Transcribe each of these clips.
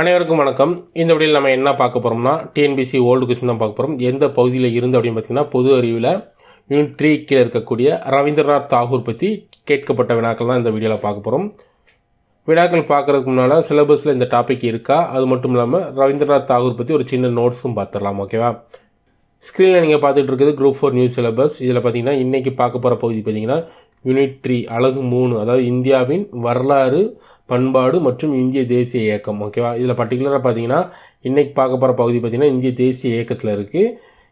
அனைவருக்கும் வணக்கம். இந்த வீடியோவில் நம்ம என்ன பார்க்க போகிறோம்னா டிஎன்பிசி ஓல்டு கொஸ்டின் தான் பார்க்க போகிறோம் எந்த பகுதியில் இருந்து அப்படின்னு பார்த்தீங்கன்னா பொது அறிவில் யூனிட் த்ரீ கீழே இருக்கக்கூடிய ரவீந்திரநாத் தாகூர் பற்றி கேட்கப்பட்ட வினாக்கள் தான் இந்த வீடியோவில் பார்க்க போகிறோம் வினாக்கள் பார்க்குறதுக்கு முன்னால் சிலபஸில் இந்த டாபிக் இருக்கா? அது மட்டும் இல்லாமல் ரவீந்திரநாத் தாகூர் பற்றி ஒரு சின்ன நோட்ஸும் பார்த்துடலாம் ஓகேவா ஸ்க்ரீனில் நீங்கள் பார்த்துட்டு இருக்குது குரூப் ஃபோர் நியூஸ் சிலபஸ் இதில் பார்த்தீங்கன்னா இன்றைக்கி பார்க்க போகிற பகுதி பார்த்தீங்கன்னா யூனிட் த்ரீ அழகு மூணு அதாவது இந்தியாவின் வரலாறு பண்பாடு மற்றும் இந்திய தேசிய இயக்கம் ஓகேவா இதில் பர்டிகுலராக பார்த்தீங்கன்னா இன்றைக்கி பார்க்க போகிற பகுதி பார்த்திங்கன்னா இந்திய தேசிய இயக்கத்தில் இருக்குது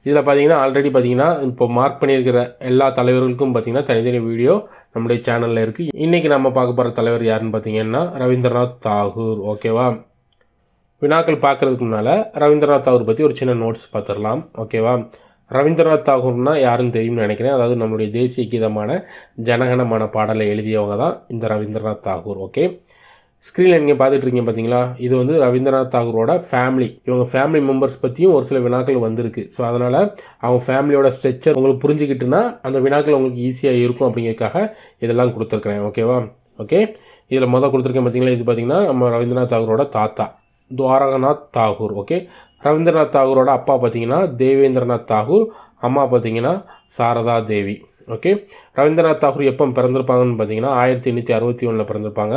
இதில் பார்த்தீங்கன்னா ஆல்ரெடி பார்த்தீங்கன்னா இப்போ மார்க் பண்ணியிருக்கிற எல்லா தலைவர்களுக்கும் பார்த்தீங்கன்னா தனித்தனி வீடியோ நம்முடைய சேனலில் இருக்குது இன்றைக்கி நம்ம பார்க்க போகிற தலைவர் யாருன்னு பார்த்தீங்கன்னா ரவீந்திரநாத் தாகூர் ஓகேவா வினாக்கள் பார்க்குறதுக்கு முன்னால் ரவீந்திரநாத் தாகூர் பற்றி ஒரு சின்ன நோட்ஸ் பார்த்துடலாம் ஓகேவா ரவீந்திரநாத் தாகூர்னா யாருன்னு தெரியும்னு நினைக்கிறேன். அதாவது நம்மளுடைய தேசிய கீதமான ஜனகணமான பாடலை எழுதியவங்க தான் இந்த ரவீந்திரநாத் தாகூர் ஓகே ஸ்க்ரீனில் நீங்கள் பார்த்துட்டு இருக்கீங்க பார்த்தீங்களா இது வந்து ரவீந்திரநாத் தாகூரோட ஃபேமிலி இவங்க ஃபேமிலி மெம்பர்ஸ் பற்றியும் ஒரு சில வினாக்கள் வந்திருக்கு. ஸோ அதனால் அவங்க ஃபேமிலியோட ஸ்ட்ரக்சர் உங்களுக்கு புரிஞ்சுக்கிட்டுனா அந்த வினாக்கள் உங்களுக்கு ஈஸியாக இருக்கும் அப்படிங்கிறதுக்காக இதெல்லாம் கொடுத்துருக்குறேன். ஓகேவா ஓகே இதில் மொதல் கொடுத்துருக்கேன் பார்த்தீங்களா இது பார்த்தீங்கன்னா நம்ம ரவீந்திரநாத் தாகூரோட தாத்தா துவாரகநாத் தாகூர். ஓகே ரவீந்திரநாத் தாகூரோட அப்பா பார்த்தீங்கன்னா தேவேந்திரநாத் தாகூர். அம்மா பார்த்தீங்கன்னா சாரதா தேவி. ஓகே ரவீந்திரநாத் தாகூர் எப்போ பிறந்திருப்பாங்கன்னு பார்த்தீங்கன்னா ஆயிரத்தி எண்ணூற்றி அறுபத்தி ஒன்றில் பிறந்திருப்பாங்க.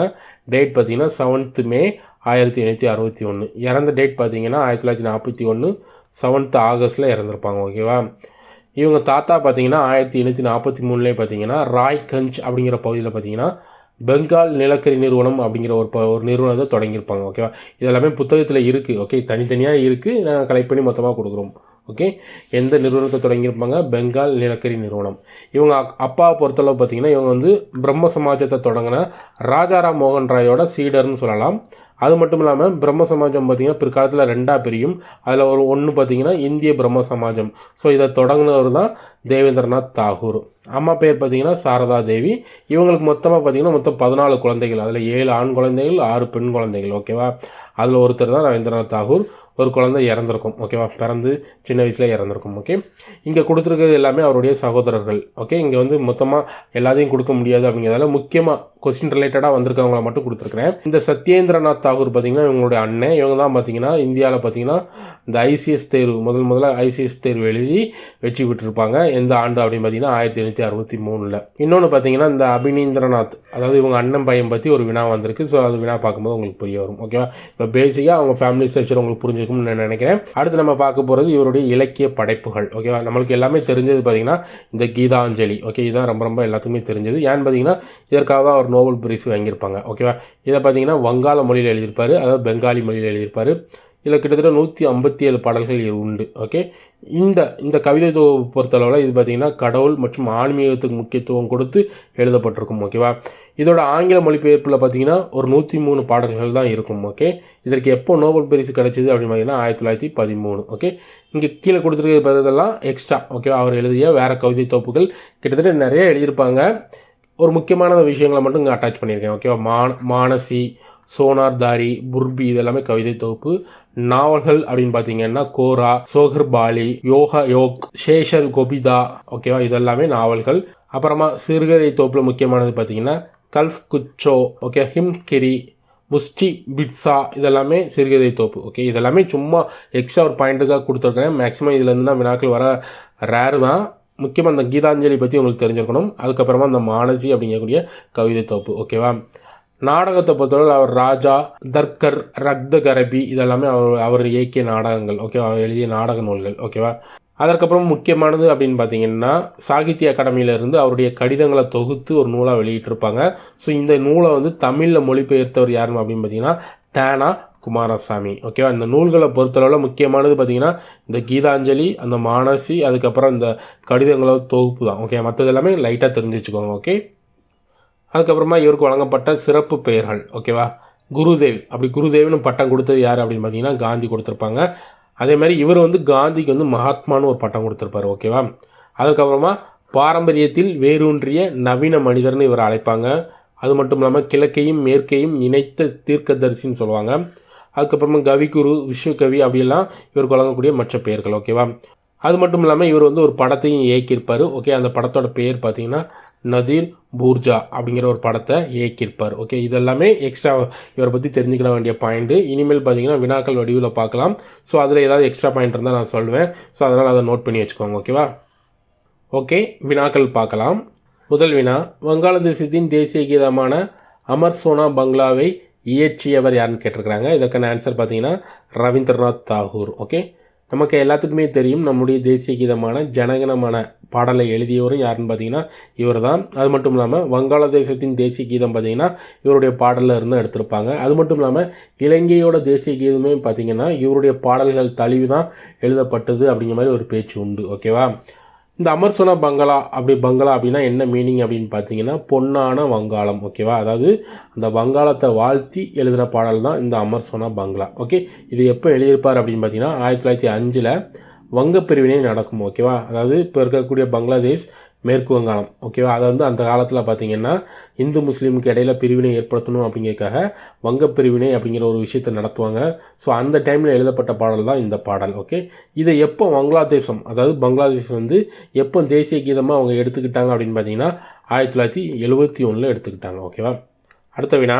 டேட் பார்த்தீங்கன்னா செவன்த்து மே ஆயிரத்தி எண்ணூற்றி அறுபத்தி ஒன்று இறந்த டேட் பார்த்தீங்கன்னா ஆயிரத்தி தொள்ளாயிரத்தி நாற்பத்தி ஒன்று செவன்த்து ஆகஸ்ட்டில் இறந்துருப்பாங்க ஓகேவா இவங்க தாத்தா பார்த்தீங்கன்னா ஆயிரத்தி எண்ணூற்றி நாற்பத்தி மூணுலேயே பார்த்தீங்கன்னா ராய்கஞ்ச் அப்படிங்கிற பகுதியில் பார்த்தீங்கன்னா பெங்கால் நிலக்கரி நிறுவனம் அப்படிங்கிற ஒரு ப ஒரு நிறுவனத்தை தொடங்கியிருப்பாங்க ஓகேவா இதெல்லாமே புத்தகத்தில் இருக்குது ஓகே தனித்தனியாக இருக்குது நாங்கள் கலெக்ட் பண்ணி மொத்தமாக கொடுக்குறோம். ஓகே எந்த நிறுவனத்தை தொடங்கியிருப்பாங்க? பெங்கால் நிலக்கரி நிறுவனம். இவங்க அப்பாவை பொறுத்தளவு பார்த்தீங்கன்னா இவங்க வந்து பிரம்ம சமாஜத்தை தொடங்கின ராஜாராம் மோகன் ராயோட சீடர்னு சொல்லலாம். அது மட்டும் இல்லாமல் பிரம்ம சமாஜம் பார்த்தீங்கன்னா பிற்காலத்தில் ரெண்டாக பிரியும். அதில் ஒரு ஒன்று பார்த்தீங்கன்னா இந்திய பிரம்ம சமாஜம். ஸோ இதை தொடங்கினவர் தான் தேவேந்திரநாத் தாகூர். அம்மா பேர் பார்த்தீங்கன்னா சாரதா தேவி. இவங்களுக்கு மொத்தமாக பார்த்தீங்கன்னா மொத்தம் பதினாலு குழந்தைகள். அதில் ஏழு ஆண் குழந்தைகள் ஆறு பெண் குழந்தைகள். ஓகேவா அதில் ஒருத்தர் தான் ரவீந்திரநாத் தாகூர். ஒரு குழந்தை இறந்துருக்கும் ஓகேவா பிறந்து சின்ன வயசில் இறந்துருக்கும் ஓகே இங்கே கொடுத்துருக்கிறது எல்லாமே அவருடைய சகோதரர்கள் ஓகே இங்கே வந்து மொத்தமாக எல்லாத்தையும் கொடுக்க முடியாது அப்படிங்கிறதால முக்கியமாக கொஸ்டின் ரிலேட்டடாக வந்திருக்கவங்கள மட்டும் கொடுத்துருக்குறேன். இந்த சத்யேந்திரநாத் தாகூர் பார்த்தீங்கன்னா இவங்களுடைய அண்ணன். இவங்க தான் பார்த்தீங்கன்னா இந்தியாவில் பார்த்தீங்கன்னா இந்த ஐசிஎஸ் தேர்வு முதல் முதல்ல ஐசிஎஸ் தேர்வு எழுதி வெற்றி பெற்றிருப்பாங்க. எந்த ஆண்டு அப்படின்னு பார்த்தீங்கன்னா ஆயிரத்தி எண்ணூற்றி அறுபத்தி மூணில். இன்னொன்று பார்த்தீங்கன்னா இந்த அபிநீந்திரநாத் அதாவது இவங்க அண்ணன் பையன் பற்றி ஒரு வினா வந்திருக்கு. ஸோ அது வினா பார்க்கும்போது உங்களுக்கு புரிய வரும் ஓகேவா இப்போ பேசிக்காக அவங்க ஃபேமிலி ஸ்ட்ரக்சர் உங்களுக்கு தெரிஞ்சிருக்கும்னு நான் நினைக்கிறேன். அடுத்து நம்ம பார்க்க போகிறது இவருடைய இலக்கிய படைப்புகள். ஓகேவா நம்மளுக்கு எல்லாமே தெரிஞ்சது பார்த்தீங்கன்னா இந்த கீதாஞ்சலி. ஓகே இதுதான் ரொம்ப ரொம்ப எல்லாத்துக்குமே தெரிஞ்சது. ஏன்னு பார்த்தீங்கன்னா இதற்காக தான் அவர் நோபல் பிரைஸ் வாங்கியிருப்பாங்க. ஓகேவா இதை பார்த்தீங்கன்னா வங்காள மொழியில் எழுதியிருப்பார். அதாவது பெங்காலி மொழியில் எழுதியிருப்பார். இதில் கிட்டத்தட்ட நூற்றி ஐம்பத்தி ஏழு பாடல்கள் இது உண்டு ஓகே இந்த இந்த கவிதை பொறுத்தளவில் இது பார்த்தீங்கன்னா கடவுள் மற்றும் ஆன்மீகத்துக்கு முக்கியத்துவம் கொடுத்து எழுதப்பட்டிருக்கும் ஓகேவா இதோட ஆங்கில மொழிபெயர்ப்பில் பார்த்தீங்கன்னா ஒரு நூற்றி மூணு பாடல்கள் தான் இருக்கும் ஓகே இதற்கு எப்போ நோபல் பரிசு கிடைச்சிது அப்படின்னு பார்த்தீங்கன்னா ஆயிரத்தி தொள்ளாயிரத்தி பதிமூணு ஓகே இங்கே கீழே கொடுத்துருக்கிறதெல்லாம் எக்ஸ்ட்ரா ஓகேவா அவர் எழுதிய வேறு கவிதை தொப்புகள் கிட்டத்தட்ட நிறைய எழுதியிருப்பாங்க. ஒரு முக்கியமான விஷயங்களை மட்டும் இங்கே அட்டாச் பண்ணியிருக்கேன் ஓகேவா மான மானசி சோனார்தாரி புர்பி இதெல்லாமே கவிதை தொகுப்பு. நாவல்கள் அப்படின்னு பார்த்தீங்கன்னா கோரா சோகர் பாலி யோகா யோக் சேஷர் கோபிதா ஓகேவா? இதெல்லாமே நாவல்கள். அப்புறமா சிறுகதை தொகுப்பில் முக்கியமானது பார்த்தீங்கன்னா கல்ஃப் குச்சோ ஓகே ஹிம் கிரி முஸ்டி பிட்ஸா இதெல்லாமே சிறுகதை தோப்பு ஓகே? இதெல்லாமே சும்மா எக்ஸ்ட்ரா ஒரு பாயிண்ட்டுக்காக கொடுத்துருக்கேன் மேக்ஸிமம் இதுலேருந்து தான் வினாக்கள் வர ரேரு தான். முக்கியமாக அந்த கீதாஞ்சலி பற்றி உங்களுக்கு தெரிஞ்சிருக்கணும். அதுக்கப்புறமா அந்த மானசி அப்படிங்கக்கூடிய கவிதை தோப்பு ஓகேவா? நாடகத்தை பொறுத்தவரை அவர் ராஜா தர்கர் ரக்த கரபி இதெல்லாமே அவர் அவர் இயக்கிய நாடகங்கள் ஓகேவா அவர் எழுதிய நாடக நூல்கள் ஓகேவா அதற்கப்புறம் முக்கியமானது அப்படின்னு பார்த்தீங்கன்னா சாகித்ய அகாடமியிலேருந்து அவருடைய கடிதங்களை தொகுத்து ஒரு நூலாக வெளியிட்டிருப்பாங்க. ஸோ இந்த நூலை வந்து தமிழில் மொழிபெயர்த்தவர் யாருன்னு அப்படின்னு பார்த்தீங்கன்னா தேனா குமாரசாமி ஓகேவா இந்த நூல்களை பொறுத்தளவில் முக்கியமானது பார்த்தீங்கன்னா இந்த கீதாஞ்சலி அந்த மானசி அதுக்கப்புறம் இந்த கடிதங்களோட தொகுப்பு தான் ஓகே மற்றது எல்லாமே லைட்டாக தெரிஞ்சு வச்சுக்கோங்க ஓகே அதுக்கப்புறமா இவருக்கு வழங்கப்பட்ட சிறப்பு பெயர்கள் ஓகேவா? குருதேவ். அப்படி குருதேவ்னு பட்டம் கொடுத்தது யார் அப்படின்னு பார்த்தீங்கன்னா காந்தி கொடுத்துருப்பாங்க. அதே மாதிரி இவர் வந்து காந்திக்கு வந்து மகாத்மான்னு ஒரு பட்டம் கொடுத்துருப்பாரு ஓகேவா? அதுக்கப்புறமா பாரம்பரியத்தில் வேரூன்றிய நவீன மனிதர்னு இவர் அழைப்பாங்க. அது மட்டும் இல்லாமல் கிழக்கையும் மேற்கையும் இணைத்த தீர்க்கதரிசின்னு சொல்லுவாங்க. அதுக்கப்புறமா கவிகுரு விஸ்வகவி அப்படியெல்லாம் இவருக்கு வழங்கக்கூடிய மற்ற பெயர்கள் ஓகேவா? அது மட்டும் இல்லாமல் இவர் வந்து ஒரு படத்தையும் இயக்கியிருப்பார் ஓகே? அந்த படத்தோட பெயர் பார்த்தீங்கன்னா நதீர் பூர்ஜா அப்படிங்கிற ஒரு படத்தை இயக்கியிருப்பார். ஓகே இதெல்லாமே எக்ஸ்ட்ரா இவரை பற்றி தெரிஞ்சுக்கிட வேண்டிய பாயிண்ட்டு இனிமேல் பார்த்தீங்கன்னா வினாக்கள் வடிவில் பார்க்கலாம். ஸோ அதில் ஏதாவது எக்ஸ்ட்ரா பாயிண்ட் இருந்தால் நான் சொல்லுவேன் ஸோ அதனால் அதை நோட் பண்ணி வச்சுக்கோங்க ஓகேவா ஓகே வினாக்கள் பார்க்கலாம். முதல் வினா வங்காளதேசத்தின் தேசிய கீதமான அமர் சோனா பங்களாவை இயற்றியவர் யாருன்னு கேட்டிருக்கிறாங்க. இதற்கான ஆன்சர் பார்த்தீங்கன்னா ரவீந்திரநாத் தாகூர் ஓகே நமக்கு எல்லாத்துக்குமே தெரியும் நம்முடைய தேசிய கீதமான ஜனகணமான பாடலை எழுதியவரும் யாருன்னு பார்த்தீங்கன்னா இவர் தான் அது மட்டும் இல்லாமல் வங்காளதேசத்தின் தேசிய கீதம் பார்த்தீங்கன்னா இவருடைய பாடலில் இருந்து எடுத்திருப்பாங்க. அது மட்டும் இல்லாமல் இலங்கையோட தேசிய கீதமே பார்த்தீங்கன்னா இவருடைய பாடல்கள் தழுவி தான் எழுதப்பட்டது அப்படிங்கிற மாதிரி ஒரு பேச்சு உண்டு. ஓகேவா இந்த அமர்சோனா பங்களா அப்படி பங்களா அப்படின்னா என்ன மீனிங் அப்படின்னு பார்த்தீங்கன்னா பொன்னான வங்காளம். ஓகேவா அதாவது அந்த வங்காளத்தை வாழ்த்தி எழுதின பாடல் தான் இந்த அமர்சோனா பங்களா. ஓகே இது எப்போ எழுதியிருப்பார் அப்படின்னு பார்த்தீங்கன்னா ஆயிரத்தி தொள்ளாயிரத்தி அஞ்சில் வங்க பிரிவினை நடக்கும் ஓகேவா அதாவது இப்போ இருக்கக்கூடிய பங்களாதேஷ் மேற்கு வங்காளம் ஓகேவா அதை வந்து அந்த காலத்தில் பார்த்தீங்கன்னா இந்து முஸ்லீமுக்கு இடையில பிரிவினை ஏற்படுத்தணும் அப்படிங்கிறக்காக வங்க பிரிவினை அப்படிங்கிற ஒரு விஷயத்தை நடத்துவாங்க. ஸோ அந்த டைமில் எழுதப்பட்ட பாடல் தான் இந்த பாடல் ஓகே இதை எப்போ வங்களாதேசம் அதாவது பங்களாதேஷ் வந்து எப்போ தேசிய கீதமாக அவங்க எடுத்துக்கிட்டாங்க அப்படின்னு பார்த்தீங்கன்னா ஆயிரத்தி தொள்ளாயிரத்தி எழுபத்தி ஒன்றில் எடுத்துக்கிட்டாங்க ஓகேவா அடுத்த வினா.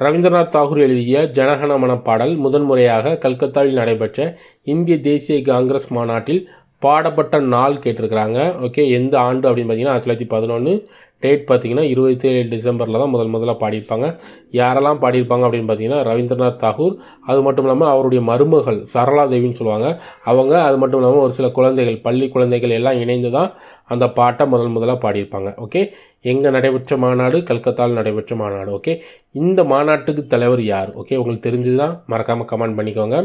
ரவீந்திரநாத் தாகூர் எழுதிய ஜனகணமன பாடல் முதன்முறையாக கல்கத்தாவில் நடைபெற்ற இந்திய தேசிய காங்கிரஸ் மாநாட்டில் பாடப்பட்ட நாள் கேட்டிருக்கிறாங்க. ஓகே எந்த ஆண்டு அப்படின்னு பார்த்தீங்கன்னா ஆயிரத்தி தொள்ளாயிரத்தி பதினொன்று டேட் பார்த்தீங்கன்னா இருபத்தி ஏழு டிசம்பரில் தான் முதல் முதல்ல பாடியிருப்பாங்க. யாரெல்லாம் பாடியிருப்பாங்க அப்படின்னு பார்த்தீங்கன்னா ரவீந்திரநாத் தாகூர். அது மட்டும் இல்லாமல் அவருடைய மருமகள் சரளா தேவின்னு சொல்லுவாங்க. அவங்க அது மட்டும் இல்லாமல் ஒரு சில குழந்தைகள் பள்ளி குழந்தைகள் எல்லாம் இணைந்து தான் அந்த பாட்டை முதல் முதலாக பாடியிருப்பாங்க ஓகே எங்கே நடைபெற்ற மாநாடு? கல்கத்தாவில் நடைபெற்ற மாநாடு ஓகே இந்த மாநாட்டுக்கு தலைவர் யார் ஓகே உங்களுக்கு தெரிஞ்சது தான் மறக்காமல் கமெண்ட் பண்ணிக்கோங்க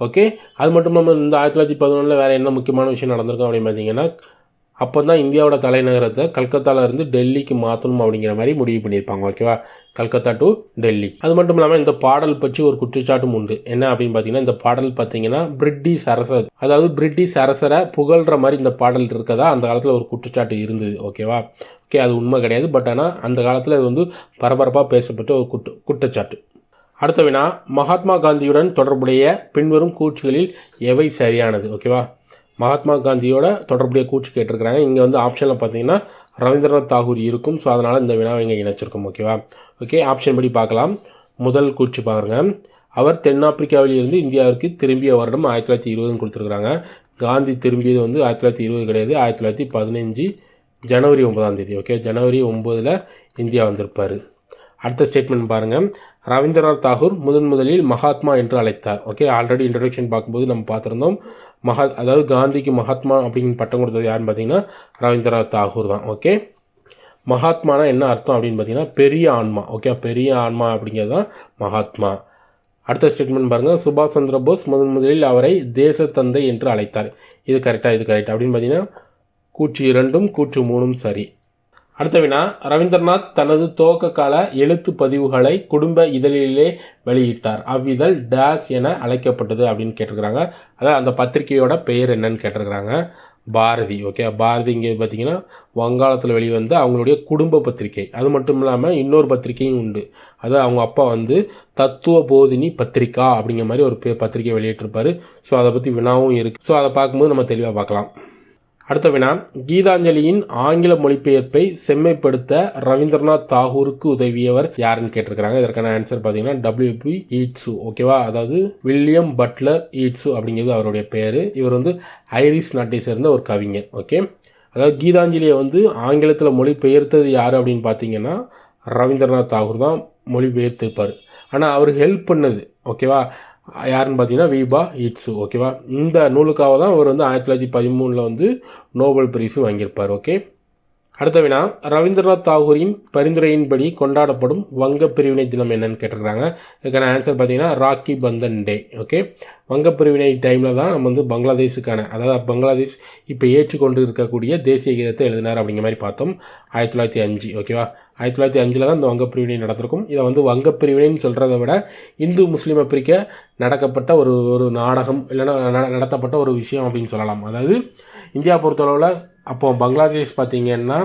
ஓகே அது மட்டும் இல்லாமல் இந்த ஆயிரத்தி தொள்ளாயிரத்தி பதினொன்றில் வேறு என்ன முக்கியமான விஷயம் நடந்திருக்கும் அப்படின்னு பார்த்தீங்கன்னா அப்போ தான் இந்தியாவோட தலைநகரத்தை கல்கத்தாவில் இருந்து டெல்லிக்கு மாற்றணும் அப்படிங்கிற மாதிரி முடிவு பண்ணியிருப்பாங்க ஓகேவா கல்கத்தா டு டெல்லி. அது மட்டும் இல்லாமல் இந்த பாடல் பற்றி ஒரு குற்றச்சாட்டும் உண்டு. என்ன அப்படின்னு பார்த்தீங்கன்னா இந்த பாடல் பார்த்தீங்கன்னா பிரிட்டிஷ் அரசர் அதாவது பிரிட்டிஷ் அரசரை புகழ்கிற மாதிரி இந்த பாடல் இருக்கதா? அந்த காலத்தில் ஒரு குற்றச்சாட்டு இருந்தது ஓகேவா ஓகே அது உண்மை கிடையாது. பட் ஆனால் அந்த காலத்தில் இது வந்து பரபரப்பாக பேசப்பட்ட ஒரு குற்ற குற்றச்சாட்டு. அடுத்த வினா மகாத்மா காந்தியுடன் தொடர்புடைய பின்வரும் கூற்றுகளில் எவை சரியானது ஓகேவா மகாத்மா காந்தியோட தொடர்புடைய கூச்சு கேட்டிருக்கிறாங்க. இங்கே வந்து ஆப்ஷனில் பார்த்தீங்கன்னா ரவீந்திரநாத் தாகூர் இருக்கும். ஸோ அதனால் இந்த வினாவை இங்கே இணைச்சிருக்கோம் ஓகேவா ஓகே ஆப்ஷன் படி பார்க்கலாம். முதல் கூச்சு பாருங்க. அவர் தென்னாப்பிரிக்காவில் இருந்து இந்தியாவிற்கு திரும்பிய வருடம் ஆயிரத்தி தொள்ளாயிரத்தி இருபதுன்னு கொடுத்துருக்குறாங்க. காந்தி திரும்பியது வந்து ஆயிரத்தி தொள்ளாயிரத்தி இருபது கிடையாது. ஆயிரத்தி தொள்ளாயிரத்தி பதினஞ்சு ஜனவரி ஒன்பதாம் தேதி ஓகே ஜனவரி ஒம்பதில் இந்தியா வந்திருப்பார். அடுத்த ஸ்டேட்மெண்ட் பாருங்கள் ரவீந்திரநாத் தாகூர் முதன் முதலில் மகாத்மா என்று அழைத்தார் ஓகே ஆல்ரெடி இன்ட்ரடக்ஷன் பார்க்கும்போது நம்ம பார்த்துருந்தோம். மகா அதாவது காந்திக்கு மகாத்மா அப்படின்னு பட்டம் கொடுத்தது யாருன்னு பார்த்தீங்கன்னா ரவீந்திரநாத் தாகூர் தான் ஓகே மகாத்மானா என்ன அர்த்தம் அப்படின்னு பார்த்தீங்கன்னா பெரிய ஆன்மா ஓகே பெரிய ஆன்மா அப்படிங்கிறது தான் மகாத்மா. அடுத்த ஸ்டேட்மெண்ட் பாருங்கள் சுபாஷ் சந்திர போஸ் முதன் முதலில் அவரை தேசத்தந்தை என்று அழைத்தார். இது கரெக்டாக இது கரெக்ட் அப்படின்னு பார்த்தீங்கன்னா கூற்று இரண்டும் கூற்று மூணும் சரி. அடுத்த வினா ரவீந்திரநாத் தனது துவக்க கால எழுத்து பதிவுகளை குடும்ப இதழிலே வெளியிட்டார். அவ்விதழ் டேஸ் என அழைக்கப்பட்டது அப்படின்னு கேட்டிருக்கிறாங்க. அதாவது அந்த பத்திரிகையோட பெயர் என்னன்னு கேட்டிருக்கிறாங்க. பாரதி ஓகே பாரதி இங்கே பார்த்தீங்கன்னா வங்காளத்தில் வெளிவந்த அவங்களுடைய குடும்ப பத்திரிகை. அது மட்டும் இல்லாமல் இன்னொரு பத்திரிகையும் உண்டு. அது அவங்க அப்பா வந்து தத்துவ போதினி பத்திரிகா அப்படிங்கிற மாதிரி ஒரு பத்திரிகை வெளியிட்டிருப்பாரு. ஸோ அதை பற்றி வினாவும் இருக்குது ஸோ அதை பார்க்கும்போது நம்ம தெளிவாக பார்க்கலாம். அடுத்த வினா கீதாஞ்சலியின் ஆங்கில மொழிபெயர்ப்பை செம்மைப்படுத்த ரவீந்திரநாத் தாகூருக்கு உதவியவர் யாருன்னு கேட்டிருக்கிறாங்க. இதற்கான ஆன்சர் பார்த்தீங்கன்னா டபிள்யூபி ஈட்ஸு ஓகேவா அதாவது வில்லியம் பட்லர் ஈட்ஸு அப்படிங்கிறது அவருடைய பேர் இவர் வந்து ஐரிஷ் நாட்டை சேர்ந்த ஒரு கவிஞர் ஓகே அதாவது கீதாஞ்சலியை வந்து ஆங்கிலத்தில் மொழிபெயர்த்தது யார் அப்படின்னு பார்த்தீங்கன்னா ரவீந்திரநாத் தாகூர் தான் மொழிபெயர்த்திருப்பார். ஆனால் அவர் ஹெல்ப் பண்ணது ஓகேவா யாருன்னு பார்த்தீங்கன்னா வீபா இட்ஸு ஓகேவா இந்த நூலுக்காக தான் அவர் வந்து ஆயிரத்தி தொள்ளாயிரத்தி பதிமூணில் வந்து நோபல் பரிசு வாங்கியிருப்பார் ஓகே அடுத்த வினா ரவீந்திரநாத் தாகூரின் பரிந்துரையின்படி கொண்டாடப்படும் வங்க பிரிவினை தினம் என்னன்னு கேட்டிருக்காங்க இதுக்கான ஆன்சர் பார்த்தீங்கன்னா ராக்கி பந்தன் டே ஓகே வங்க பிரிவினை டைமில் தான் நம்ம வந்து பங்களாதேஷுக்கான அதாவது பங்களாதேஷ் இப்போ ஏற்றுக்கொண்டு இருக்கக்கூடிய தேசிய கீதத்தை எழுதினார் அப்படிங்கிற மாதிரி பார்த்தோம். ஆயிரத்தி தொள்ளாயிரத்தி அஞ்சு ஓகேவா ஆயிரத்தி தொள்ளாயிரத்தி அஞ்சில் தான் இந்த வங்க பிரிவினை நடந்திருக்கும். இதை வந்து வங்க பிரிவினைன்னு சொல்கிறத விட இந்து முஸ்லீமை பிரிக்க நடக்கப்பட்ட ஒரு ஒரு நாடகம் இல்லைன்னா நட- நடத்தப்பட்ட ஒரு விஷயம் அப்படின்னு சொல்லலாம். அதாவது இந்தியா பொறுத்தளவில் அப்போது பங்களாதேஷ் பார்த்திங்கன்னா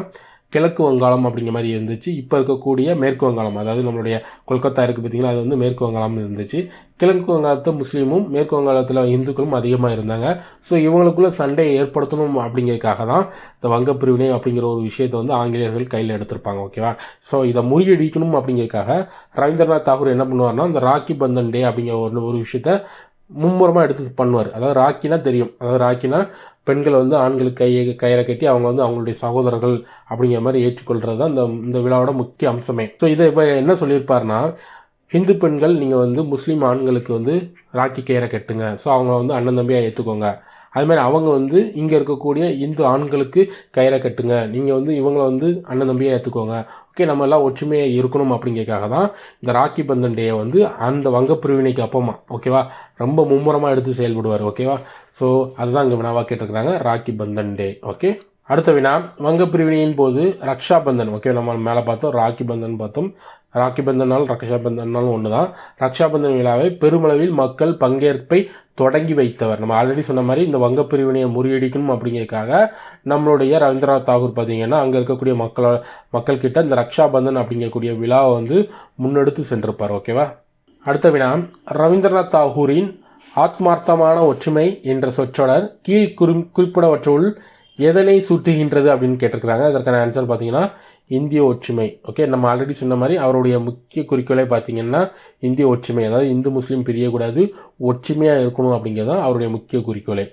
கிழக்கு வங்காளம் அப்படிங்கிற மாதிரி இருந்துச்சு. இப்போ இருக்கக்கூடிய மேற்கு வங்காளம் அதாவது நம்மளுடைய கொல்கத்தா இருக்குது பார்த்திங்கன்னா அது வந்து மேற்கு வங்காளம்னு இருந்துச்சு. கிழக்கு வங்காளத்தை முஸ்லீமும் மேற்கு வங்காளத்தில் இந்துக்களும் அதிகமாக இருந்தாங்க. ஸோ இவங்களுக்குள்ள சண்டையை ஏற்படுத்தணும் அப்படிங்கிறதுக்காக தான் இந்த வங்க பிரிவினை அப்படிங்கிற ஒரு விஷயத்தை வந்து ஆங்கிலேயர்கள் கையில் எடுத்திருப்பாங்க ஓகேவா ஸோ இதை முறியடிக்கணும் அப்படிங்கிறதுக்காக ரவீந்திரநாத் தாகூர் என்ன பண்ணுவார்னா இந்த ராக்கி பந்தன் டே அப்படிங்கிற ஒரு ஒரு விஷயத்த மும்முரமாக எடுத்து பண்ணுவார். அதாவது ராக்கினா தெரியும். அதாவது ராக்கினா பெண்கள் வந்து ஆண்களுக்கு கையை கயிறை கட்டி அவங்க வந்து அவங்களுடைய சகோதரர்கள் அப்படிங்கிற மாதிரி ஏற்றுக்கொள்கிறது தான் இந்த இந்த விழாவோட முக்கிய அம்சமே. ஸோ இதை இப்போ என்ன சொல்லியிருப்பாருன்னா ஹிந்து பெண்கள் நீங்கள் வந்து முஸ்லீம் ஆண்களுக்கு வந்து ராக்கி கயிறை கட்டுங்க. ஸோ அவங்க வந்து அண்ணன் தம்பியாக ஏற்றுக்கோங்க அதுமாதிரி அவங்க வந்து இங்கே இருக்கக்கூடிய இந்து ஆண்களுக்கு கயிறை கட்டுங்க. நீங்கள் வந்து இவங்களை வந்து அண்ணன் தம்பியாக ஏற்றுக்கோங்க ஓகே நம்ம எல்லாம் ஒற்றுமையாக இருக்கணும் அப்படிங்கிறதுக்காக தான் இந்த ராக்கி பந்தன் டேயை வந்து அந்த வங்க பிரிவினைக்கு அப்பமா ஓகேவா? ரொம்ப மும்முரமாக எடுத்து செயல்படுவார் ஓகேவா? ஸோ அதுதான் இங்கே வினாவாக கேட்டிருக்கிறாங்க ராக்கி பந்தன் டே ஓகே? அடுத்த வினா வங்க பிரிவினையின் போது ரக்ஷா பந்தன் ஓகே நம்ம மேலே பார்த்தோம் ராக்கி பந்தன் பார்த்தோம். ராக்கி பந்தனால் ரக்ஷா பந்தனாலும் ஒன்று தான் ரக்ஷா பந்தன் விழாவை பெருமளவில் மக்கள் பங்கேற்பை தொடங்கி வைத்தவர். நம்ம ஆல்ரெடி சொன்ன மாதிரி இந்த வங்க பிரிவினையை முறியடிக்கணும் அப்படிங்கிறதுக்காக நம்மளுடைய ரவீந்திரநாத் தாகூர் பார்த்திங்கன்னா அங்கே இருக்கக்கூடிய மக்களோட மக்கள்கிட்ட இந்த ரக்ஷா பந்தன் அப்படிங்கக்கூடிய விழாவை வந்து முன்னெடுத்து சென்றிருப்பார். ஓகேவா அடுத்த வினா ரவீந்திரநாத் தாகூரின் ஆத்மார்த்தமான ஒற்றுமை என்ற சொற்றொடர் கீழ் குறி குறிப்பிடவற்றுள் எதனை சுட்டுகின்றது அப்படின்னு கேட்டிருக்கிறாங்க. அதற்கான ஆன்சர் பார்த்தீங்கன்னா இந்திய ஒற்றுமை. ஓகே நம்ம ஆல்ரெடி சொன்ன மாதிரி அவருடைய முக்கிய குறிக்கோளே பார்த்தீங்கன்னா இந்திய ஒற்றுமை. அதாவது இந்து முஸ்லீம் பிரியக்கூடாது ஒற்றுமையாக இருக்கணும் அப்படிங்கிறது தான் அவருடைய முக்கிய குறிக்கோளே.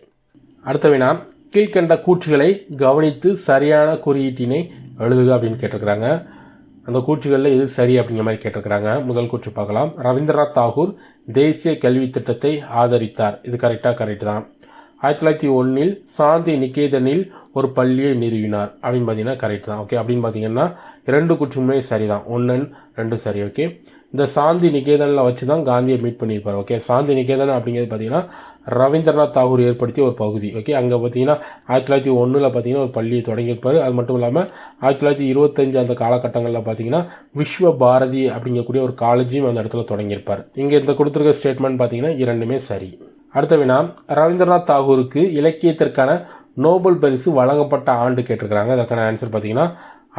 அடுத்த வினா கீழ்கண்ட கூற்றுகளை கவனித்து சரியான குறியீட்டினை எழுதுக அப்படின்னு கேட்டிருக்கிறாங்க. அந்த கூற்றுகளில் எது சரி அப்படிங்கிற மாதிரி கேட்டிருக்கிறாங்க. முதல் கூற்று பார்க்கலாம். ரவீந்திரநாத் தாகூர் தேசிய கல்வி திட்டத்தை ஆதரித்தார். இது கரெக்டாக கரெக்ட் தான். ஆயிரத்தி தொள்ளாயிரத்தி ஒன்றில் சாந்தி நிகேதனில் ஒரு பள்ளியை நிறுவினார். அப்படின்னு பார்த்தீங்கன்னா கரெக்ட் தான். ஓகே அப்படின்னு பார்த்தீங்கன்னா ரெண்டு குற்றமுமே சரி தான் ஒன்று ரெண்டு சரி ஓகே இந்த சாந்தி நிகேதனில் வச்சு தான் காந்தியை மீட் பண்ணியிருப்பார் ஓகே சாந்தி நிகேதன் அப்படிங்கிறது பார்த்தீங்கன்னா ரவீந்திரநாத் தாகூர் ஏற்படுத்திய ஒரு பகுதி ஓகே அங்கே பார்த்தீங்கன்னா ஆயிரத்தி தொள்ளாயிரத்தி ஒன்றில் பார்த்தீங்கன்னா ஒரு பள்ளியை தொடங்கியிருப்பார். அது மட்டும் இல்லாமல் ஆயிரத்தி தொள்ளாயிரத்தி இருபத்தஞ்சு அந்த காலகட்டங்களில் பார்த்தீங்கன்னா விஸ்வ பாரதி அப்படிங்கக்கூடிய ஒரு காலேஜையும் அந்த இடத்துல தொடங்கியிருப்பார். இங்கே இந்த கொடுத்துருக்க ஸ்டேட்மெண்ட் பார்த்தீங்கன்னா இரண்டுமே சரி. அடுத்த வினா ரவீந்திரநாத் தாகூருக்கு இலக்கியத்திற்கான நோபல் பரிசு வழங்கப்பட்ட ஆண்டு கேட்டிருக்கிறாங்க. அதற்கான ஆன்சர் பார்த்தீங்கன்னா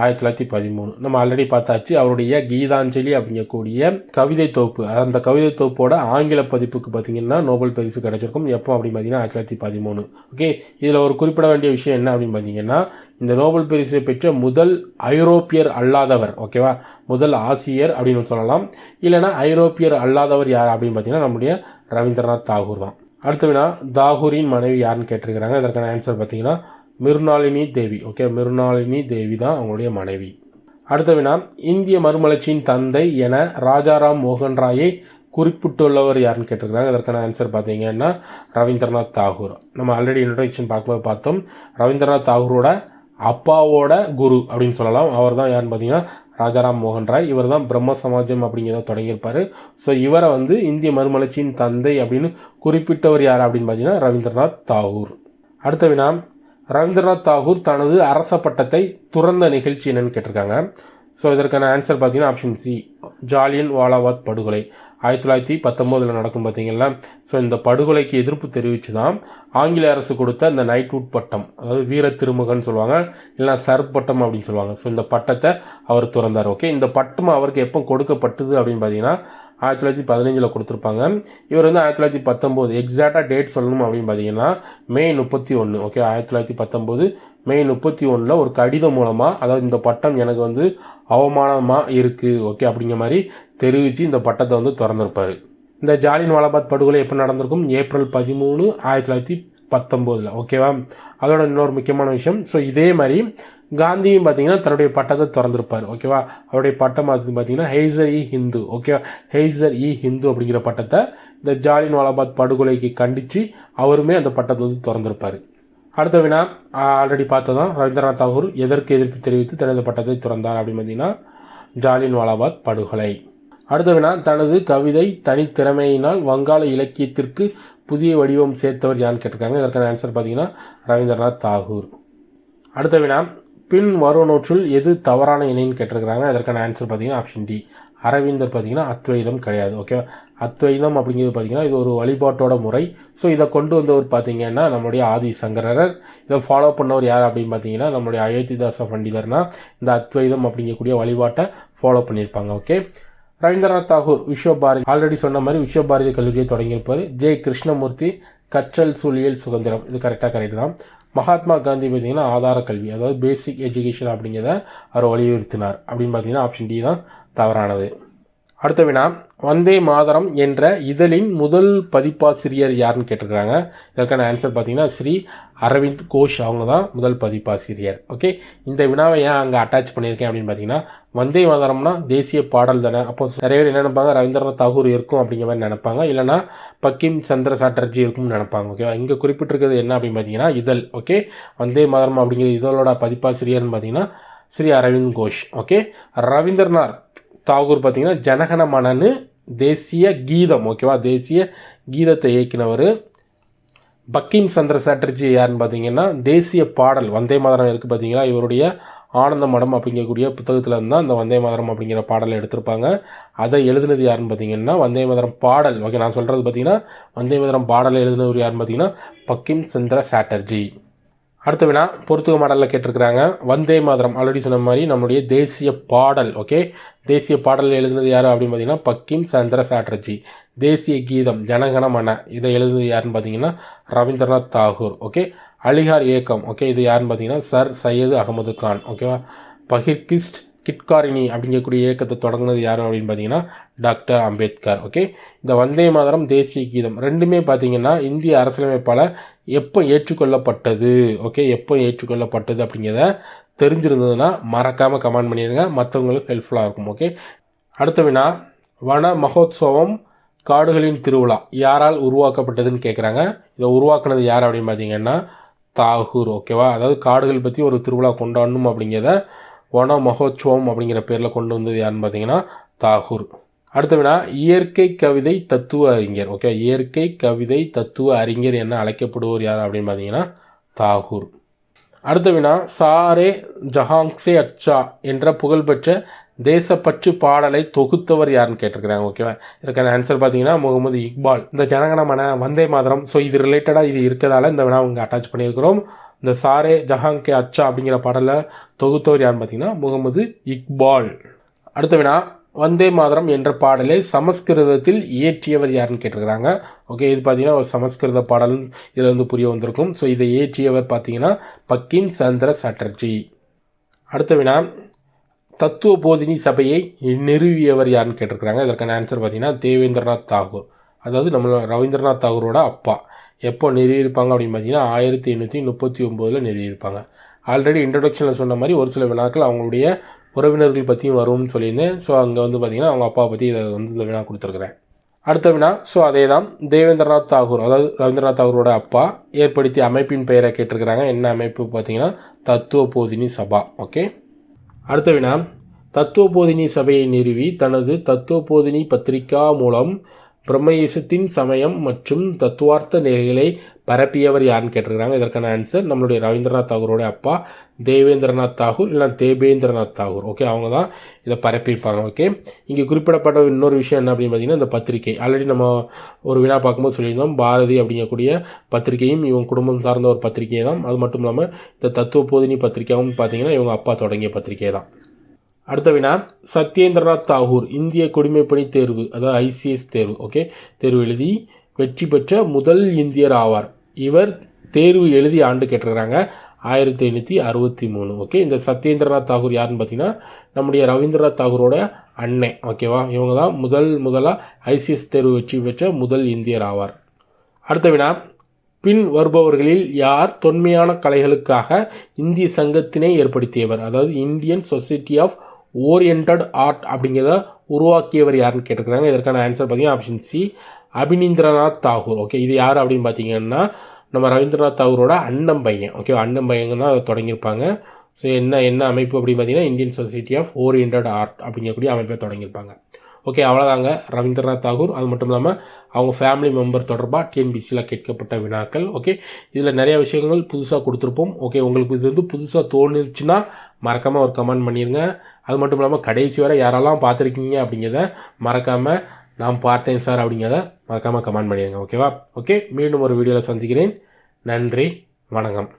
ஆயிரத்தி தொள்ளாயிரத்தி பதிமூணு. நம்ம ஆல்ரெடி பார்த்தாச்சு அவருடைய கீதாஞ்சலி அப்படிங்கக்கூடிய கவிதை தொகுப்பு அந்த கவிதை தொகுப்போட ஆங்கில பதிப்புக்கு பார்த்தீங்கன்னா நோபல் பரிசு கிடைச்சிருக்கும். எப்போ அப்படின்னு பார்த்தீங்கன்னா ஆயிரத்தி தொள்ளாயிரத்தி பதிமூணு. ஓகே இதில் ஒரு குறிப்பிட வேண்டிய விஷயம் என்ன அப்படின்னு பார்த்தீங்கன்னா இந்த நோபல் பரிசை பெற்ற முதல் ஐரோப்பியர் அல்லாதவர் ஓகேவா முதல் ஆசியர் அப்படின்னு சொல்லலாம். இல்லைனா ஐரோப்பியர் அல்லாதவர் யார் அப்படின்னு பார்த்தீங்கன்னா நம்முடைய ரவீந்திரநாத் தாகூர் தான். அடுத்த வினா தாகூரின் மனைவி யாருன்னு கேட்டிருக்கிறாங்க. இதற்கான ஆன்சர் பார்த்தீங்கன்னா மிருணாளினி தேவி. ஓகே மிருணாளினி தேவி தான் அவங்களுடைய மனைவி. அடுத்த வினா இந்திய மறுமலர்ச்சியின் தந்தை என ராஜாராம் மோகன் ராயை குறிப்பிட்டுள்ளவர் யாருன்னு கேட்டிருக்கிறாங்க. அதற்கான ஆன்சர் பார்த்தீங்கன்னா ரவீந்திரநாத் தாகூர். நம்ம ஆல்ரெடி இன்ட்ரடக்ஷன் பார்க்கும்போது பார்த்தோம். ரவீந்திரநாத் தாகூரோட அப்பாவோட குரு அப்படின்னு சொல்லலாம். அவர் தான் யாருன்னு பார்த்தீங்கன்னா ராஜாராம் மோகன் ராய் இவர் தான் பிரம்ம சமாஜம் அப்படிங்கிறத தொடங்கியிருப்பார். ஸோ இவரை வந்து இந்திய மறுமலர்ச்சியின் தந்தை அப்படின்னு குறிப்பிட்டவர் யார் அப்படின்னு பார்த்தீங்கன்னா ரவீந்திரநாத் தாகூர். அடுத்த வினா ரவீந்திரநாத் தாகூர் தனது அரச பட்டத்தை துறந்த நிகழ்ச்சி என்னன்னு கேட்டிருக்காங்க. ஸோ இதற்கான ஆன்சர் பார்த்தீங்கன்னா ஆப்ஷன் சி ஜாலியன் வாலாபாத் படுகொலை. ஆயிரத்தி தொள்ளாயிரத்தி பத்தொம்போதில் நடக்கும் பார்த்தீங்களா ஸோ இந்த படுகொலைக்கு எதிர்ப்பு தெரிவித்து தான் ஆங்கில அரசு கொடுத்த இந்த நைட்வுட் பட்டம். அதாவது வீர திருமுகன் சொல்லுவாங்க இல்லைனா சர் பட்டம் அப்படின்னு சொல்லுவாங்க. ஸோ இந்த பட்டத்தை அவர் துறந்தார். ஓகே இந்த பட்டம் அவருக்கு எப்போ கொடுக்கப்பட்டது அப்படின்னு பார்த்தீங்கன்னா ஆயிரத்தி தொள்ளாயிரத்தி பதினஞ்சில் கொடுத்துருப்பாங்க. இவர் வந்து ஆயிரத்தி தொள்ளாயிரத்தி பத்தொம்போது எக்ஸாக்டாக டேட் சொல்லணும் அப்படின்னு பார்த்தீங்கன்னா மே முப்பத்தி ஒன்று ஓகே ஆயிரத்தி தொள்ளாயிரத்தி பத்தொம்போது மே முப்பத்தி ஒன்றில் ஒரு கடிதம் மூலமாக அதாவது இந்த பட்டம் எனக்கு வந்து அவமானமாக இருக்குது ஓகே அப்படிங்கிற மாதிரி தெரிவித்து இந்த பட்டத்தை வந்து திறந்திருப்பார். இந்த ஜாலின் வாலாபாத் படுகொலை எப்போ நடந்திருக்கும்? ஏப்ரல் பதிமூணு ஆயிரத்தி தொள்ளாயிரத்தி பத்தொம்போதில் ஓகேவா அதோட இன்னொரு முக்கியமான விஷயம் ஸோ இதே மாதிரி காந்தியும் பார்த்தீங்கன்னா தன்னுடைய பட்டத்தை திறந்திருப்பார் ஓகேவா அவருடைய பட்டம் அது பார்த்தீங்கன்னா ஹெய்சர் இ ஹிந்து ஓகேவா ஹெய்சர் இ ஹிந்து அப்படிங்கிற பட்டத்தை இந்த ஜாலின் வாலாபாத் படுகொலைக்கு கண்டித்து அவருமே அந்த பட்டத்தை வந்து திறந்திருப்பார். அடுத்த வினா ஆல்ரெடி பார்த்ததான் ரவீந்திரநாத் தாகூர் எதற்கு எதிர்ப்பு தெரிவித்து தனது பட்டத்தை துறந்தார் அப்படின்னு பார்த்தீங்கன்னா ஜாலின் வாலாபாத் படுகொலை. அடுத்த வினா தனது கவிதை தனித்திறமையினால் வங்காள இலக்கியத்திற்கு புதிய வடிவம் சேர்த்தவர் யான்னு கேட்டிருக்காங்க. இதற்கான ஆன்சர் பார்த்தீங்கன்னா ரவீந்திரநாத் தாகூர். அடுத்த வினா பின் வருவனோற்றுள் எது தவறான இணைன்னு கேட்டிருக்கிறாங்க. அதற்கான ஆன்சர் பார்த்தீங்கன்னா ஆப்ஷன் டி அரவிந்தர் பார்த்தீங்கன்னா அத்வைதம் கிடையாது ஓகே அத்வைதம் அப்படிங்கிறது பார்த்தீங்கன்னா இது ஒரு வழிபாட்டோட முறை. ஸோ இதை கொண்டு வந்தவர் பார்த்தீங்கன்னா நம்மளுடைய ஆதி சங்கரர் இதை ஃபாலோ பண்ணவர் யார் அப்படின்னு பார்த்தீங்கன்னா நம்மளுடைய அயோத்திதாச பண்டிதர்னா இந்த அத்வைதம் அப்படிங்கக்கூடிய வழிபாட்டை ஃபாலோ பண்ணியிருப்பாங்க ஓகே ரவீந்திரநாத் தாகூர் விஸ்வபாரதி. ஆல்ரெடி சொன்ன மாதிரி விஸ்வபாரதி கல்லூரியை தொடங்கியிருப்பார். ஜே கிருஷ்ணமூர்த்தி கற்றல் சூழியல் சுதந்திரம். இது கரெக்டாக கரெக்ட் தான். மகாத்மா காந்தி பார்த்தீங்கன்னா ஆதார கல்வி அதாவது பேசிக் எஜுகேஷன் அப்படிங்கிறத அவர் வலியுறுத்தினார். அப்படின்னு பார்த்தீங்கன்னா ஆப்ஷன் டி தான் தவறானது. அடுத்த வினா வந்தே மாதரம் என்ற இதழின் முதல் பதிப்பாசிரியர் யாருன்னு கேட்டிருக்கிறாங்க. இதற்கான ஆன்சர் பார்த்தீங்கன்னா ஸ்ரீ அரவிந்த் கோஷ் அவங்க தான் முதல் பதிப்பாசிரியர். ஓகே இந்த வினாவை ஏன் அங்கே அட்டாச் பண்ணியிருக்கேன் அப்படின்னு பார்த்தீங்கன்னா வந்தே மாதரம்னா தேசிய பாடல் தானே? அப்போ நிறைய பேர் என்ன நினைப்பாங்க ரவீந்திரநாத் தாகூர் இருக்கும் அப்படிங்கிற மாதிரி நினைப்பாங்க. இல்லைனா பக்கிம் சந்திர சாட்டர்ஜி இருக்கும்னு நினைப்பாங்க. ஓகேவா இங்கே குறிப்பிட்டிருக்கிறது என்ன அப்படின்னு பார்த்தீங்கன்னா இதழ். ஓகே வந்தே மாதரம் அப்படிங்கிற இதழோட பதிப்பாசிரியர்னு பார்த்தீங்கன்னா ஸ்ரீ அரவிந்த் கோஷ். ஓகே ரவீந்திரநாத் தாகூர் பார்த்தீங்கன்னா ஜனகன மனனு தேசிய கீதம் ஓகேவா? தேசிய கீதத்தை இயக்கினவர். பக்கிம் சந்திர சாட்டர்ஜி யாருன்னு பார்த்தீங்கன்னா தேசிய பாடல் வந்தே மாதரம் இருக்குது பார்த்தீங்களா இவருடைய ஆனந்த மடம் அப்படிங்கக்கூடிய புத்தகத்தில் இருந்தால் அந்த வந்தே மாதரம் அப்படிங்கிற பாடலை எடுத்திருப்பாங்க. அதை எழுதுனது யாருன்னு பார்த்தீங்கன்னா வந்தே மாதரம் பாடல். ஓகே நான் சொல்கிறது பார்த்தீங்கன்னா வந்தே மாதரம் பாடலை எழுதுனவர் யாருன்னு பார்த்தீங்கன்னா பக்கிம் சந்திர சாட்டர்ஜி. அடுத்த வினா பொறுத்துக மாடலில் கேட்டிருக்கிறாங்க. வந்தே மாதரம் ஆல்ரெடி சொன்ன மாதிரி நம்முடைய தேசிய பாடல் ஓகே தேசிய பாடல் எழுதுனது யார் அப்படின்னு பார்த்தீங்கன்னா பக்கிம் சந்திர சாட்டர்ஜி. தேசிய கீதம் ஜனகணமன இதை எழுதுனது யாருன்னு பார்த்தீங்கன்னா ரவீந்திரநாத் தாகூர் ஓகே அலிகார் இயக்கம் ஓகே இது யாருன்னு பார்த்தீங்கன்னா சர் சையது அகமது கான் ஓகேவா பஹிர்கிஸ்ட் கிட்காரினி அப்படிங்கக்கூடிய இயக்கத்தை தொடங்கினது யார் அப்படின்னு பார்த்தீங்கன்னா டாக்டர் அம்பேத்கர் ஓகே இந்த வந்தே மாதரம் தேசிய கீதம் ரெண்டுமே பார்த்தீங்கன்னா இந்திய அரசியலமைப்பால் எப்போ ஏற்றுக்கொள்ளப்பட்டது ஓகே எப்போ ஏற்றுக்கொள்ளப்பட்டது அப்படிங்கிறத தெரிஞ்சிருந்ததுன்னா மறக்காமல் கமெண்ட் பண்ணிடுங்க மற்றவங்களுக்கு ஹெல்ப்ஃபுல்லாக இருக்கும் ஓகே அடுத்த வினா வன மகோத்சவம் காடுகளின் திருவிழா யாரால் உருவாக்கப்பட்டதுன்னு கேட்குறாங்க இதை உருவாக்குனது யார் அப்படின்னு பார்த்தீங்கன்னா தாகூர் ஓகேவா அதாவது காடுகள் பற்றி ஒரு திருவிழா கொண்டாடணும் அப்படிங்கிறத வன மகோத்சவம் அப்படிங்கிற பேரில் கொண்டு வந்தது யாருன்னு பார்த்தீங்கன்னா தாகூர். அடுத்த வினா இயற்கை கவிதை தத்துவ அறிஞர். ஓகே இயற்கை கவிதை தத்துவ அறிஞர் என அழைக்கப்படுவோர் யார் அப்படின்னு பார்த்தீங்கன்னா தாகூர். அடுத்த வினா சாரே ஜஹாங்ஸே அச்சா என்ற புகழ்பெற்ற தேசப்பற்று பாடலை தொகுத்தவர் யாருன்னு கேட்டிருக்கிறாங்க ஓகேவா இதுக்கான ஆன்சர் பார்த்தீங்கன்னா முகமது இக்பால். இந்த ஜனகணமன வந்தே மாதரம். ஸோ இது ரிலேட்டடாக இது இருக்கிறதால இந்த வினா அவங்க அட்டாச் பண்ணியிருக்கிறோம். இந்த சாரே ஜஹாங் கே அச்சா அப்படிங்கிற பாடலை தொகுத்தவர் யாருன்னு பார்த்தீங்கன்னா முகமது இக்பால். அடுத்த வினா வந்தே மாதரம் என்ற பாடலை சமஸ்கிருதத்தில் இயற்றியவர் யாருன்னு கேட்டிருக்கிறாங்க. ஓகே இது பார்த்தீங்கன்னா ஒரு சமஸ்கிருத பாடல். இதில் வந்து புரிய வந்திருக்கும். ஸோ இதை இயற்றியவர் பார்த்தீங்கன்னா பக்கிம் சந்திர சாட்டர்ஜி. அடுத்த வினா தத்துவ போதினி சபையை நிறுவியவர் யாருன்னு கேட்டிருக்கிறாங்க. இதற்கான ஆன்சர் பார்த்தீங்கன்னா தேவேந்திரநாத் தாகூர். அதாவது நம்ம ரவீந்திரநாத் தாகூரோட அப்பா. எப்போ நிறுவியிருப்பாங்க அப்படின்னு பார்த்தீங்கன்னா ஆயிரத்தி எண்ணூற்றி முப்பத்தி ஒம்போதில் நிறுவியிருப்பாங்க ஆல்ரெடி இன்ட்ரடக்ஷனில் சொன்ன மாதிரி ஒரு சில வினாக்கள் அவங்களுடைய உறவினர்கள் பற்றியும் வரும்னு சொல்லியிருந்தேன். ஸோ அங்கே வந்து பார்த்திங்கன்னா அவங்க அப்பா பற்றி இதை வந்து இந்த வினா கொடுத்துருக்குறேன். அடுத்த வினா ஸோ அதே தான் தேவேந்திரநாத் தாகூர் அதாவது ரவீந்திரநாத் தாகூரோட அப்பா ஏற்படுத்திய அமைப்பின் பெயரை கேட்டிருக்கிறாங்க. என்ன அமைப்பு பார்த்தீங்கன்னா தத்துவ போதினி சபா. ஓகே அடுத்த வினா தத்துவ போதினி சபையை நிறுவி தனது தத்துவ போதினி பத்திரிகா மூலம் பிரம்மயேசத்தின் சமயம் மற்றும் தத்துவார்த்த நிலைகளை பரப்பியவர் யாருன்னு கேட்டிருக்கிறாங்க. இதற்கான ஆன்சர் நம்மளுடைய ரவீந்திரநாத் தாகூரோடைய அப்பா தேவேந்திரநாத் தாகூர் இல்லை தேபேந்திரநாத் தாகூர். ஓகே அவங்க தான் இதை பரப்பியிருப்பாங்க. ஓகே இங்கே குறிப்பிடப்பட்ட இன்னொரு விஷயம் என்ன அப்படின்னு பார்த்தீங்கன்னா இந்த பத்திரிகை. ஆல்ரெடி நம்ம ஒரு வினா பார்க்கும்போது சொல்லியிருந்தோம் பாரதி அப்படிங்கக்கூடிய பத்திரிகையும் இவங்க குடும்பம் சார்ந்த ஒரு பத்திரிகை தான் அது மட்டும் இல்லாமல் இந்த தத்துவ போதினி பத்திரிகையாகவும் பார்த்தீங்கன்னா இவங்க அப்பா தொடங்கிய பத்திரிகை தான் அடுத்த வினா சத்யேந்திரநாத் தாகூர் இந்திய குடிமைப்பணி தேர்வு அதாவது ஐசிஎஸ் தேர்வு ஓகே தேர்வு எழுதி வெற்றி பெற்ற முதல் இந்தியர் ஆவார். இவர் தேர்வு எழுதி ஆண்டு கேட்டிருக்கிறாங்க ஆயிரத்தி ஐநூற்றி அறுபத்தி மூணு ஓகே இந்த சத்யேந்திரநாத் தாகூர் யாருன்னு பார்த்தீங்கன்னா நம்முடைய ரவீந்திரநாத் தாகூரோட அண்ணன் ஓகேவா இவங்க தான் முதல் முதலாக ஐசிஎஸ் தேர்வு வெற்றி பெற்ற முதல் இந்தியர் ஆவார். அடுத்த வினா பின் வருபவர்களில் யார் தொன்மையான கலைகளுக்காக இந்திய சங்கத்தினை ஏற்படுத்தியவர்? அதாவது Indian society of orient art அப்படிங்கிறத உருவாக்கியவர் யாருன்னு கேட்டிருக்கிறாங்க. இதற்கான ஆன்சர் பார்த்தீங்கன்னா option C Abanindranath Tagore. Okay இது யார் அப்படின்னு பார்த்தீங்கன்னா நம்ம ரவீந்திரநாத் தாகூரோட அண்ணன் பையன். ஓகே அண்ணன் பையங்க தான் அதை தொடங்கியிருப்பாங்க. ஸோ என்ன என்ன அமைப்பு அப்படின்னு பார்த்தீங்கன்னா Indian society of orient art அப்படிங்கக்கூடிய அமைப்பை தொடங்கியிருப்பாங்க. ஓகே அவ்வளோதாங்க ரவீந்திரநாத் தாகூர். அது மட்டும் இல்லாமல் அவங்க ஃபேமிலி மெம்பர் தொடர்பாக டிஎன்பிசியில் கேட்கப்பட்ட வினாக்கள். ஓகே இதில் நிறைய விஷயங்கள் புதுசாக கொடுத்துருப்போம். ஓகே உங்களுக்கு இது வந்து புதுசாக தோணுச்சுன்னா மறக்காமல் ஒரு கமெண்ட் பண்ணிடுங்க அது மட்டும் இல்லாமல் கடைசி வரை யாரெல்லாம் பார்த்துருக்கீங்க அப்படிங்கிறத மறக்காமல் நான் பார்த்தேன் சார் அப்படிங்கிறத மறக்காமல் கமெண்ட் பண்ணிடுங்க ஓகேவா ஓகே மீண்டும் ஒரு வீடியோவில் சந்திக்கிறேன். நன்றி வணக்கம்.